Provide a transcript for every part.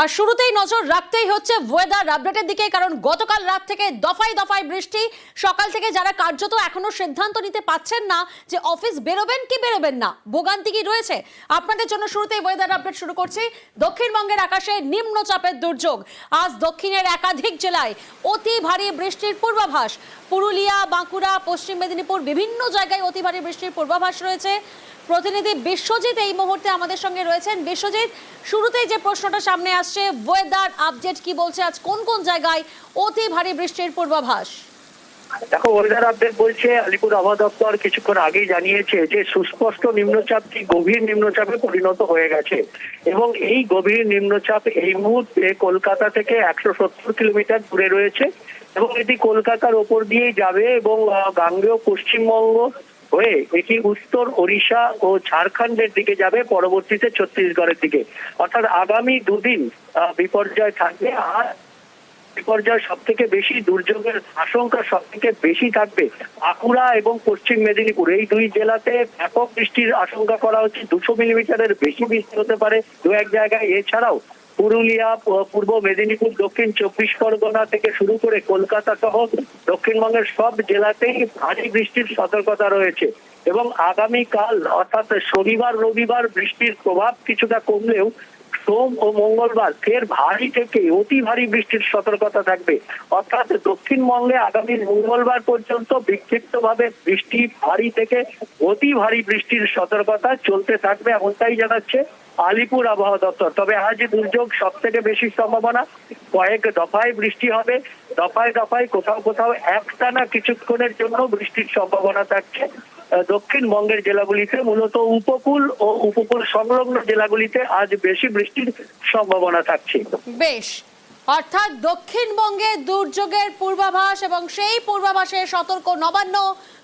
আর শুরুতেই নজর রাখতেই হচ্ছে ওয়েদার আপডেটের দিকে, কারণ গতকাল রাত থেকে দফায় দফায় বৃষ্টি। সকাল থেকে যারা কার্যত এখনও সিদ্ধান্ত নিতে পাচ্ছেন না যে অফিস বেরোবেন কি বেরোবেন না, ভোগান্তি কি রয়েছে? আপনাদের জন্য শুরুতেই ওয়েদার আপডেট শুরু করছি। দক্ষিণবঙ্গের আকাশে নিম্নচাপের দুর্যোগ। আজ দক্ষিণের একাধিক জেলায় অতি ভারী বৃষ্টির পূর্বাভাস। পুরুলিয়া, বাঁকুড়া, পশ্চিম মেদিনীপুর বিভিন্ন জায়গায় অতি ভারী বৃষ্টির পূর্বাভাস রয়েছে। প্রতিনিধি বিশ্বজিৎ এই মুহূর্তে আমাদের সঙ্গে রয়েছেন। বিশ্বজিৎ, শুরুতেই যে প্রশ্নটা সামনে আসছে ওয়েদার আপডেট কি বলছে? আজ কোন কোন জায়গায় অতি ভারী বৃষ্টির পূর্বাভাস? দেখো ওয়েদার আপডেট বলছে, আলিপুর আবহাওয়া দপ্তর কিছুক্ষণ আগেই জানিয়েছে যে, সুস্পষ্ট নিম্নচাপটি গভীর নিম্নচাপে পরিণত হয়ে গেছে? এবং এই গভীর নিম্নচাপ এই মুহূর্তে কলকাতা থেকে একশো সত্তর কিলোমিটার দূরে রয়েছে এবং এটি কলকাতার ওপর দিয়েই যাবে এবং গাঙ্গেয়, পশ্চিমবঙ্গ হয়ে এটি উত্তর ওড়িশা ও ঝাড়খণ্ডের দিকে যাবে, পরবর্তীতে ছত্তিশগড়ের দিকে। অর্থাৎ আগামী দুদিন বিপর্যয় থাকবে, আর বিপর্যয় সব থেকে বেশি, দুর্যোগের আশঙ্কা সব থেকে বেশি থাকবে বাঁকুড়া এবং পশ্চিম মেদিনীপুর। এই দুই জেলাতে ব্যাপক বৃষ্টির আশঙ্কা করা হচ্ছে, দুশো মিলিমিটারের বেশি বৃষ্টি হতে পারে দু এক জায়গায়। এছাড়াও পুরুলিয়া পূর্ব মেদিনীপুর, দক্ষিণ চব্বিশ পরগনা থেকে শুরু করে কলকাতা সহ দক্ষিণবঙ্গের সব জেলাতেই ভারী বৃষ্টির সতর্কতা রয়েছে। এবং আগামীকাল, অর্থাৎ শনিবার, রবিবার বৃষ্টির প্রভাব কিছুটা কমলেও সোম ও মঙ্গলবার ফের ভারী থেকে অতি ভারী বৃষ্টির সতর্কতা থাকবে। অর্থাৎ দক্ষিণবঙ্গে আগামী মঙ্গলবার পর্যন্ত বিক্ষিপ্ত ভাবে বৃষ্টি, ভারী থেকে অতি ভারী বৃষ্টির সতর্কতা চলতে থাকবে এমনটাই জানাচ্ছে আলিপুর আবহাওয়া দপ্তর। তবে আজ দুর্যোগ সব থেকে বেশি সম্ভাবনা। কয়েক দফায় বৃষ্টি হবে। দফায় দফায় কোথাও কোথাও একটানা কিছুক্ষণের জন্য বৃষ্টির সম্ভাবনা থাকছে। দক্ষিণবঙ্গের জেলাগুলিতে মূলত উপকূল ও উপকূল সংলগ্ন জেলাগুলিতে আজ বেশি বৃষ্টির সম্ভাবনা থাকছে। বেশ। অর্থাৎ দক্ষিণবঙ্গে দুর্যোগের পূর্বাভাস এবং সেই পূর্বাভাসে সতর্ক নবান্ন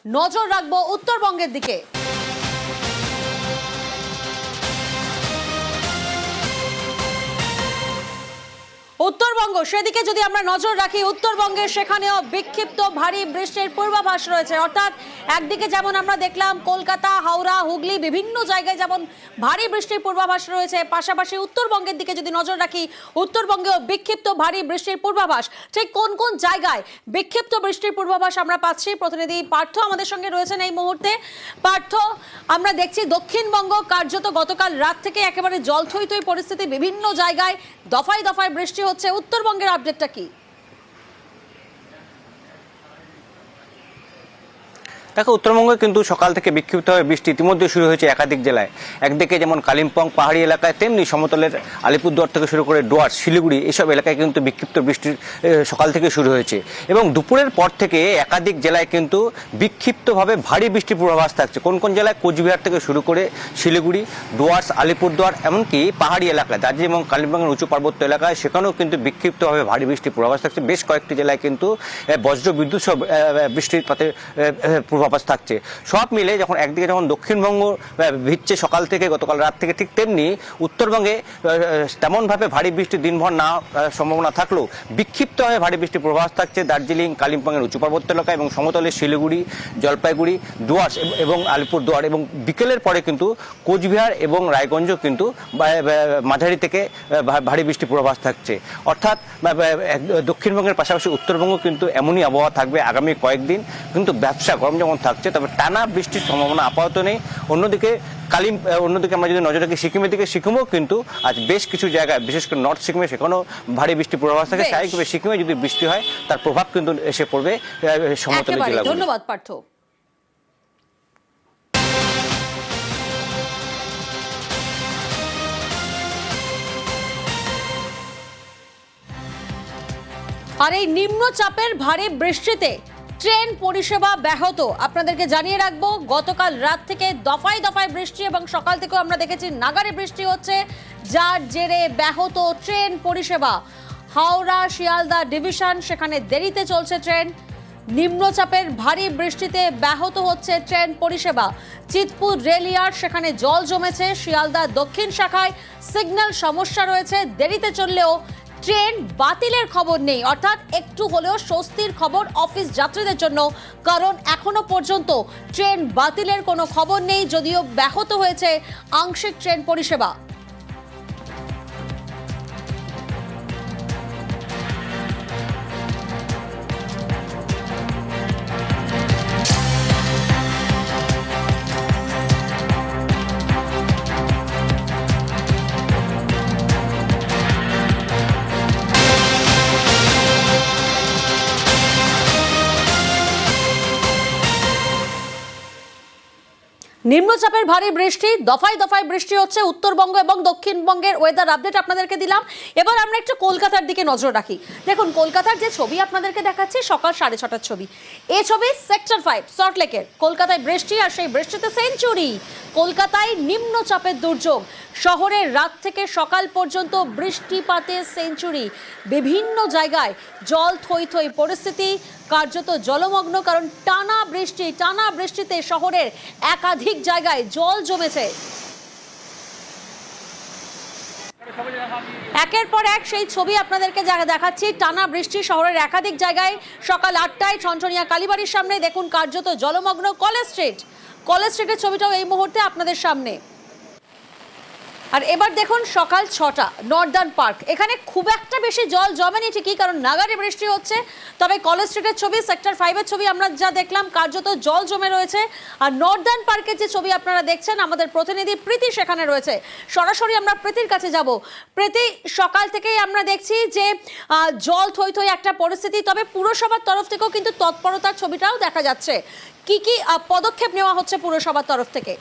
নজর রাখব উত্তরবঙ্গের দিকে। উত্তরবঙ্গ, সেদিকে যদি আমরা নজর রাখি, উত্তরবঙ্গের সেখানেও বিক্ষিপ্ত ভারী বৃষ্টির পূর্বাভাস রয়েছে। অর্থাৎ একদিকে যেমন আমরা দেখলাম কলকাতা, হাওড়া, হুগলি, বিভিন্ন জায়গায় যেমন ভারী বৃষ্টির পূর্বাভাস রয়েছে, পাশাপাশি উত্তরবঙ্গের দিকে যদি নজর রাখি, উত্তরবঙ্গেও বিক্ষিপ্ত ভারী বৃষ্টির পূর্বাভাস। ঠিক কোন কোন জায়গায় বিক্ষিপ্ত বৃষ্টির পূর্বাভাস আমরা পাচ্ছি? প্রতিনিধি পার্থ আমাদের সঙ্গে রয়েছেন এই মুহূর্তে। পার্থ, আমরা দেখছি দক্ষিণবঙ্গ কার্যত গতকাল রাত থেকে একেবারে জল থই পরিস্থিতি, বিভিন্ন জায়গায় দফায় দফায় বৃষ্টি হচ্ছে উত্তরবঙ্গের আপডেটটা কি? দেখো উত্তরবঙ্গে কিন্তু সকাল থেকে বিক্ষিপ্তভাবে বৃষ্টি ইতিমধ্যে শুরু হয়েছে একাধিক জেলায়। একদিকে যেমন কালিম্পং পাহাড়ি এলাকায় তেমনি সমতলের আলিপুরদুয়ার থেকে শুরু করে ডুয়ার শিলিগুড়ি এসব এলাকায় কিন্তু বিক্ষিপ্ত বৃষ্টির সকাল থেকে শুরু হয়েছে। এবং দুপুরের পর থেকে একাধিক জেলায় কিন্তু বিক্ষিপ্তভাবে ভারী বৃষ্টির পূর্বাভাস থাকছে। কোন কোন জেলায়? কোচবিহার থেকে শুরু করে শিলিগুড়ি ডুয়ার্স আলিপুরদুয়ার এমনকি পাহাড়ি এলাকায় দার্জিলিং এবং কালিম্পংয়ের উঁচু পার্বত্য এলাকায় সেখানেও কিন্তু বিক্ষিপ্তভাবে ভারী বৃষ্টির পূর্বাভাস থাকছে। বেশ কয়েকটি জেলায় কিন্তু বজ্র বিদ্যুৎ এ, এ, পূর্বাভাস থাকছে। সব মিলে যখন একদিকে যখন দক্ষিণবঙ্গ এ, ভিজছে সকাল থেকে গতকাল রাত থেকে ঠিক তেমনি উত্তরবঙ্গে তেমনভাবে ভারী বৃষ্টির দিনভর না সম্ভাবনা থাকলেও বিক্ষিপ্তভাবে ভারী বৃষ্টির পূর্বাভাস থাকছে দার্জিলিং কালিম্পংয়ের উঁচু পার্বত্য এলাকা এবং সমতলের শিলিগুড়ি জলপাইগুড়ি ডুয়ার্স এব- এবং আলিপুরদুয়ার এবং বিকেলের পরে কিন্তু কোচবিহার এবং রায়গঞ্জ কিন্তু মাঝারি থেকে ভারী বৃষ্টির পূর্বাভাস থাকছে। অর্থাৎ দক্ষিণবঙ্গের পাশাপাশি উত্তরবঙ্গ কিন্তু এমনই আবহাওয়া থাকবে আগামী কয়েকদিন কিন্তু ব্যবসা গরম যেমন থাকছে তবে টানা বৃষ্টির সম্ভাবনা আপাতত নেই। অন্যদিকে কালিম অন্যদিকে আমরা যদি নজর রাখি সিকিমের দিকে সিকিমেও কিন্তু আজ বেশ কিছু জায়গায় বিশেষ করে নর্থ সিকিমে সেখানেও ভারী বৃষ্টির পূর্বাভাস থাকে। স্বাভাবিকভাবে সিকিমে যদি বৃষ্টি হয় তার প্রভাব কিন্তু এসে পড়বে একেবারে জেলাগুলো ধন্যবাদ পার্থ। আর এই নিম্নচাপের ভারী বৃষ্টিতে ট্রেন পরিষেবা ব্যাহত। আপনাদেরকে জানিয়ে রাখব, গতকাল রাত থেকে দফায় দফায় বৃষ্টি এবং সকাল থেকেও আমরা দেখেছি নাগারে বৃষ্টি হচ্ছে, যার জেরে ব্যাহত ট্রেন পরিষেবা। হাওড়া শিয়ালদা ডিভিশন, সেখানে দেরিতে চলছে ট্রেন। নিম্নচাপের ভারী বৃষ্টিতে ব্যাহত হচ্ছে ট্রেন পরিষেবা। চিতপুর রেলিয়ার সেখানে জল জমেছে। শিয়ালদা দক্ষিণ শাখায় সিগন্যাল সমস্যা রয়েছে। দেরিতে চললেও ট্রেন বাতিলের খবর নেই। অর্থাৎ একটু হলেও স্বস্তির খবর অফিস যাত্রীদের জন্য, কারণ এখনও পর্যন্ত ট্রেন বাতিলের কোনো খবর নেই, যদিও ব্যাহত হয়েছে আংশিক ট্রেন পরিষেবা। নিম্নচাপের ভারী বৃষ্টি, দফায় দফায় বৃষ্টি হচ্ছে উত্তরবঙ্গ এবং দক্ষিণবঙ্গের ওয়েদার আপডেট আপনাদেরকে দিলাম। এবার আমরা একটু কলকাতার দিকে নজর রাখি। দেখুন, কলকাতার যে ছবি আপনাদেরকে দেখাচ্ছি, সকাল সাড়ে ছটার ছবি। এই ছবি সেক্টর ফাইভ সল্টলেকের কলকাতায় বৃষ্টি আর সেই বৃষ্টিতে সেঞ্চুরি কলকাতায় নিম্নচাপের দুর্যোগ। শহরের রাত থেকে সকাল পর্যন্ত বৃষ্টিপাতে সেঞ্চুরি বিভিন্ন জায়গায় জল থই থই পরিস্থিতি। কার্যত জলমগ্ন, কারণ টানা বৃষ্টি, টানা বৃষ্টিতে শহরের একাধিক জায়গায় জল জমেছে। একের পর এক সেই ছবি আপনাদেরকে দেখাচ্ছি, টানা বৃষ্টি শহরের একাধিক জায়গায় সকাল আটটায় ছনছনিয়া কালীবাড়ির সামনে। দেখুন কার্যত জলমগ্ন কলেজ স্ট্রিট। কলেজ স্ট্রিটের ছবিটাও এই মুহূর্তে আপনাদের সামনে। আর এবার দেখুন সকাল ছটা, নর্দার্ন পার্ক। এখানে খুব একটা বেশি জল জমেনি ঠিকই, কারণ নাগারে বৃষ্টি হচ্ছে। তবে কলেজ স্ট্রিটের ছবি, সেক্টর ফাইভের ছবি আমরা যা দেখলাম, কার্যত জল জমে রয়েছে। আর নর্দার্ন পার্কের যে ছবি আপনারা দেখছেন, আমাদের প্রতিনিধি প্রীতি সেখানে রয়েছে। সরাসরি আমরা প্রীতির কাছে যাব। প্রীতি, সকাল থেকেই আমরা দেখছি যে জল থই থই একটা পরিস্থিতি, তবে পুরসভার তরফ থেকেও কিন্তু তৎপরতার ছবিটাও দেখা যাচ্ছে। কি কি পদক্ষেপ নেওয়া হচ্ছে পুরসভার তরফ থেকে?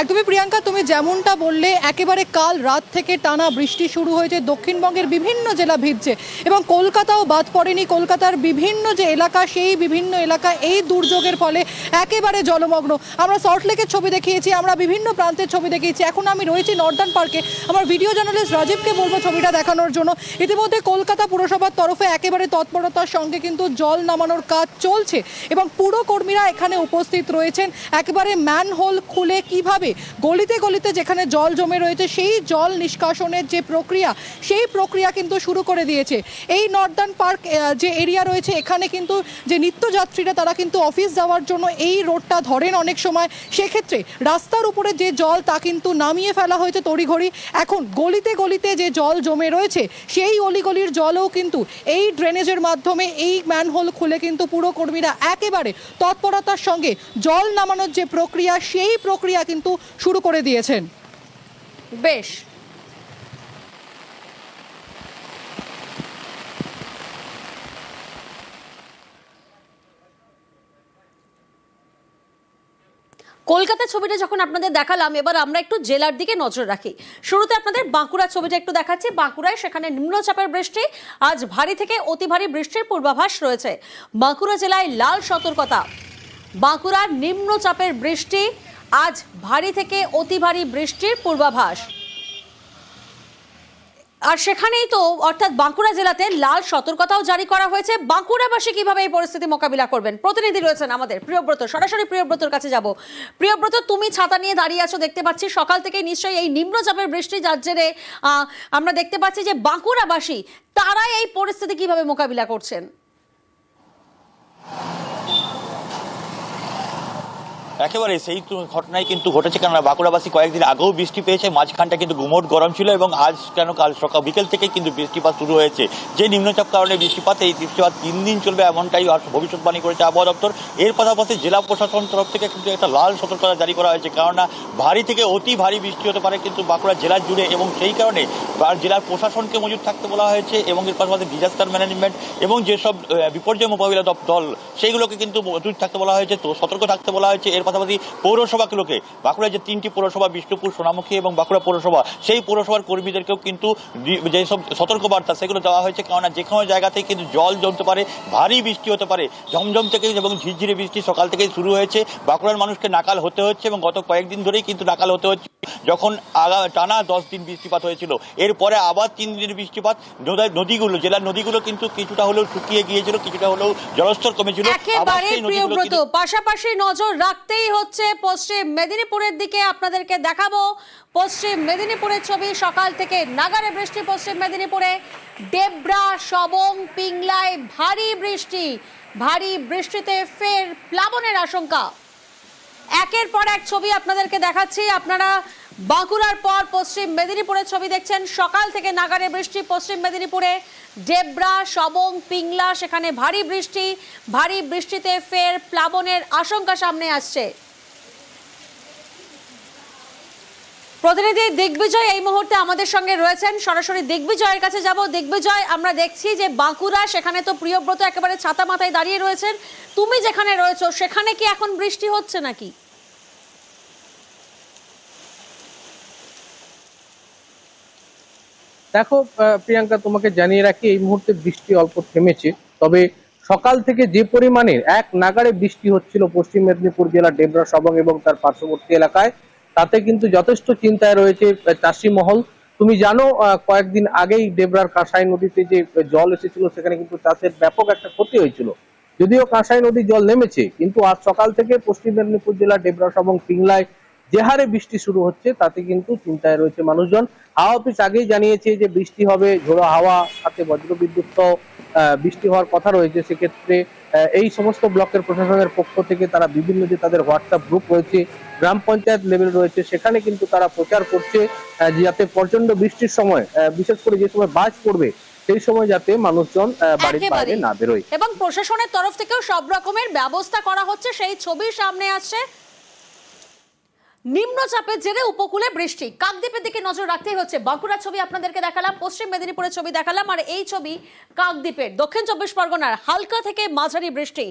একদমই প্রিয়াঙ্কা, তুমি যেমনটা বললে, একেবারে কাল রাত থেকে টানা বৃষ্টি শুরু হয়েছে, দক্ষিণবঙ্গের বিভিন্ন জেলা ভিজছে এবং কলকাতাও বাদ পড়েনি। কলকাতার বিভিন্ন যে এলাকা, সেই বিভিন্ন এলাকা এই দুর্যোগের ফলে একেবারে জলমগ্ন। আমরা সল্টলেকের ছবি দেখিয়েছি, আমরা বিভিন্ন প্রান্তের ছবি দেখিয়েছি। এখন আমি রয়েছি নর্দার্ন পার্কে আমার ভিডিও জার্নালিস্ট রাজীবকে বলব ছবিটা দেখানোর জন্য। ইতিমধ্যে কলকাতা পুরসভার তরফে একেবারে তৎপরতার সঙ্গে কিন্তু জল নামানোর কাজ চলছে এবং পুরো কর্মীরা এখানে উপস্থিত রয়েছেন। একেবারে ম্যানহোল খুলে কীভাবে গলিতে গলিতে যেখানে জল জমে রয়েছে, সেই জল নিষ্কাশনের যে প্রক্রিয়া, সেই প্রক্রিয়া কিন্তু শুরু করে দিয়েছে। এই নর্দার্ন পার্ক যে এরিয়া রয়েছে, এখানে কিন্তু যে নিত্যযাত্রীরা, তারা কিন্তু অফিস যাওয়ার জন্য এই রোডটা ধরেন অনেক সময়। সেক্ষেত্রে রাস্তার উপরে যে জল, তা কিন্তু নামিয়ে ফেলা হয়েছে তড়িঘড়ি। এখন গলিতে গলিতে যে জল জমে রয়েছে, সেই অলিগলির জলও কিন্তু এই ড্রেনেজের মাধ্যমে, এই ম্যানহোল খুলে কিন্তু পুরো কর্মীরা একেবারে তৎপরতার সঙ্গে জল নামানোর যে প্রক্রিয়া, সেই প্রক্রিয়া কিন্তু শুরু করে দিয়েছেন। বেশ। কলকাতা ছবিটা যখন আপনাদের দেখালাম, এবার আমরা একটু জেলার দিকে নজর রাখি। শুরুতে আপনাদের বাঁকুড়া ছবিটা একটু দেখাচ্ছি। বাঁকুড়ায় সেখানে নিম্নচাপের বৃষ্টি, আজ ভারী থেকে অতি ভারী বৃষ্টির পূর্বাভাস রয়েছে। বাঁকুড়া জেলায় লাল সতর্কতা। বাঁকুড়ার নিম্নচাপের বৃষ্টি আজ ভারী থেকে অতি ভারী বৃষ্টির পূর্বাভাস। আর সেখানেই তো, অর্থাৎ বাঁকুড়া জেলাতে লাল সতর্কতাও জারি করা হয়েছে। বাঁকুড়াবাসী কীভাবে এই পরিস্থিতি মোকাবিলা করবেন? প্রতিনিধি রয়েছেন আমাদের প্রিয়ব্রত। সরাসরি প্রিয়ব্রতর কাছে যাব। প্রিয়ব্রত, তুমি ছাতা নিয়ে দাঁড়িয়ে আছো, দেখতে পাচ্ছি। সকাল থেকে নিশ্চয়ই এই নিম্নচাপের বৃষ্টি যার জেরে আমরা দেখতে পাচ্ছি যে বাঁকুড়াবাসী তারা এই পরিস্থিতি কীভাবে মোকাবিলা করছেন? একেবারে সেই ঘটনাই কিন্তু ঘটেছে, কেননা বাঁকুড়াবাসী কয়েকদিন আগেও বৃষ্টি পেয়েছে, মাঝখানটা কিন্তু গুমোট গরম ছিল এবং আজ কেন কাল সকাল বিকেল থেকে কিন্তু বৃষ্টিপাত শুরু হয়েছে। যে নিম্নচাপ কারণে বৃষ্টিপাত, এই বৃষ্টিপাত তিন দিন চলবে এমনটাই ভবিষ্যৎবাণী করেছে আবহাওয়া দপ্তর। এর পাশাপাশি জেলা প্রশাসন তরফ থেকে কিন্তু একটা লাল সতর্কতা জারি করা হয়েছে, কেননা ভারী থেকে অতি ভারী বৃষ্টি হতে পারে কিন্তু বাঁকুড়া জেলার জুড়ে এবং সেই কারণে জেলার প্রশাসনকে মজুদ থাকতে বলা হয়েছে এবং এর পাশাপাশি ডিজাস্টার ম্যানেজমেন্ট এবং যেসব বিপর্যয় মোকাবিলা দল, সেইগুলোকে কিন্তু মজুদ থাকতে বলা হয়েছে, তো সতর্ক থাকতে বলা হয়েছে। এর পাশাপাশি পৌরসভাগুলোকে বাঁকুড়ার যে তিনটি পৌরসভা বিষ্ণুপুর সোনামুখী এবং বাঁকুড়া পৌরসভা সেই পৌরসভার কর্মীদেরকেও কিন্তু যেসব সতর্কবার্তা সেগুলো দেওয়া হয়েছে কেননা যে কোনো জায়গাতেই কিন্তু জল জমতে পারে ভারী বৃষ্টি হতে পারে ঝমঝম থেকে এবং ঝিরঝিরে বৃষ্টি সকাল থেকেই শুরু হয়েছে। বাঁকুড়ার মানুষকে নাকাল হতে হচ্ছে এবং গত কয়েকদিন ধরেই কিন্তু নাকাল হতে হচ্ছে। যখন আগা টানা দশ দিন বৃষ্টিপাত হয়েছিল এরপরে আবার তিন দিনের বৃষ্টিপাত। নদীগুলো জেলার নদীগুলো কিন্তু কিছুটা হলেও শুকিয়ে গিয়েছিল কিছুটা হলেও জলস্তর কমেছিল। পাশাপাশি নজর রাখতেই হচ্ছে পশ্চিম মেদিনীপুরের দিকে আপনাদেরকে দেখাবো। পশ্চিম মেদিনীপুরের ছবি সকাল থেকে নাগারে বৃষ্টি পশ্চিম মেদিনীপুরে। ডেবরা, সবং, পিংলায় ভারী বৃষ্টি। ভারী বৃষ্টিতে ফের প্লাবনের আশঙ্কা। একের পর এক ছবি আপনাদেরকে দেখাচ্ছি। আপনারা বাঁকুড়ার পর পশ্চিম মেদিনীপুরের ছবি দেখছেন। সকাল থেকে নাগারে বৃষ্টি পশ্চিম মেদিনীপুরে। ডেবরা সবং পিংলা, সেখানে ভারী বৃষ্টি। ভারী বৃষ্টিতে ফের প্লাবনের আশঙ্কা সামনে আসছে। প্রতিনিধি দিগ্বিজয় এই মুহূর্তে আমাদের সঙ্গে রয়েছেন। সরাসরি দিগ্বিজয়ের কাছে যাব। দিগ্বিজয়, আমরা দেখছি যে বাঁকুড়া, সেখানে তো প্রিয়ব্রত একেবারে ছাতা মাথায় দাঁড়িয়ে রয়েছেন। তুমি যেখানে রয়েছো, সেখানে কি এখন বৃষ্টি হচ্ছে নাকি? দেখো প্রিয়াঙ্কা, তোমাকে জানিয়ে রাখি, এই মুহূর্তে বৃষ্টি অল্প থেমেছে, তবে সকাল থেকে যে পরিমাণের এক নাগাড়ে বৃষ্টি হচ্ছিল পশ্চিম মেদিনীপুর জেলার ডেবরা সবং এবং তার পার্শ্ববর্তী এলাকায়, তাতে কিন্তু যথেষ্ট চিন্তায় রয়েছে চাষি মহল। তুমি জানো কয়েকদিন আগেই ডেবরার কাঁসাই নদীতে যে জল এসেছিল, সেখানে কিন্তু চাষের ব্যাপক একটা ক্ষতি হয়েছিল। যদিও কাঁসাই নদীর জল নেমেছে, কিন্তু আজ সকাল থেকে পশ্চিম মেদিনীপুর জেলার ডেবরা সবং, পিংলায় যে হারে বৃষ্টি শুরু হচ্ছে তাতে কিন্তু চিন্তায় রয়েছে মানুষজন। হাওয়া অফিস আগেই জানিয়েছে যে বৃষ্টি হবে ঝোড়ো হাওয়া সাথে বজ্রবিদ্যুৎ বৃষ্টি হওয়ার কথা রয়েছে। সেক্ষেত্রে এই সমস্ত ব্লকের প্রশাসনের পক্ষ থেকে তারা বিভিন্ন যে তাদের হোয়াটসঅ্যাপ গ্রুপ রয়েছে গ্রাম পঞ্চায়েত লেভেল রয়েছে সেখানে কিন্তু তারা প্রচার করছে যে যাতে প্রচণ্ড বৃষ্টির সময় বিশেষ করে যে সময় বাজ পড়বে সেই সময় যাতে মানুষজন বাড়ির বাইরে না বেরোয়। এবং প্রশাসনের তরফ থেকেও সব রকমের ব্যবস্থা করা হচ্ছে। সেই ছবি সামনে আসছে। নিম্নচাপের জেরে উপকূলে বৃষ্টি। কাকদ্বীপের দিকে নজর রাখতেই হচ্ছে। বাঁকুড়ার ছবি আপনাদেরকে দেখালাম, পশ্চিম মেদিনীপুরের ছবি দেখালাম, আর এই ছবি কাকদ্বীপের। দক্ষিণ চব্বিশ পরগনার হালকা থেকে মাঝারি বৃষ্টি।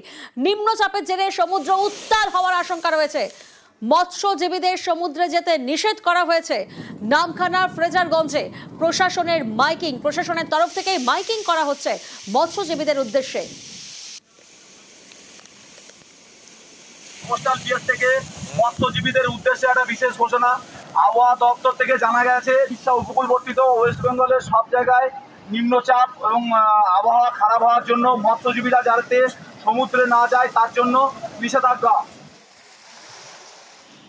নিম্নচাপের জেরে সমুদ্র উত্তাল হওয়ার আশঙ্কা রয়েছে। মৎস্যজীবীদের সমুদ্রে যেতে নিষেধ করা হয়েছে। নামখানার ফ্রেজারগঞ্জে প্রশাসনের মাইকিং, প্রশাসনের তরফ থেকেই মাইকিং করা হচ্ছে মৎস্যজীবীদের উদ্দেশ্যে। কোস্টাল পিএস থেকে মৎস্যজীবীদের উদ্দেশ্যে একটা বিশেষ ঘোষণা। আবহাওয়া দপ্তর থেকে জানা গেছে, উড়িষ্যা উপকূলবর্তিত ওয়েস্ট বেঙ্গলের সব জায়গায় নিম্নচাপ এবং আবহাওয়া খারাপ হওয়ার জন্য মৎস্যজীবীরা যাতে সমুদ্রে না যায়, তার জন্য নিষেধাজ্ঞা।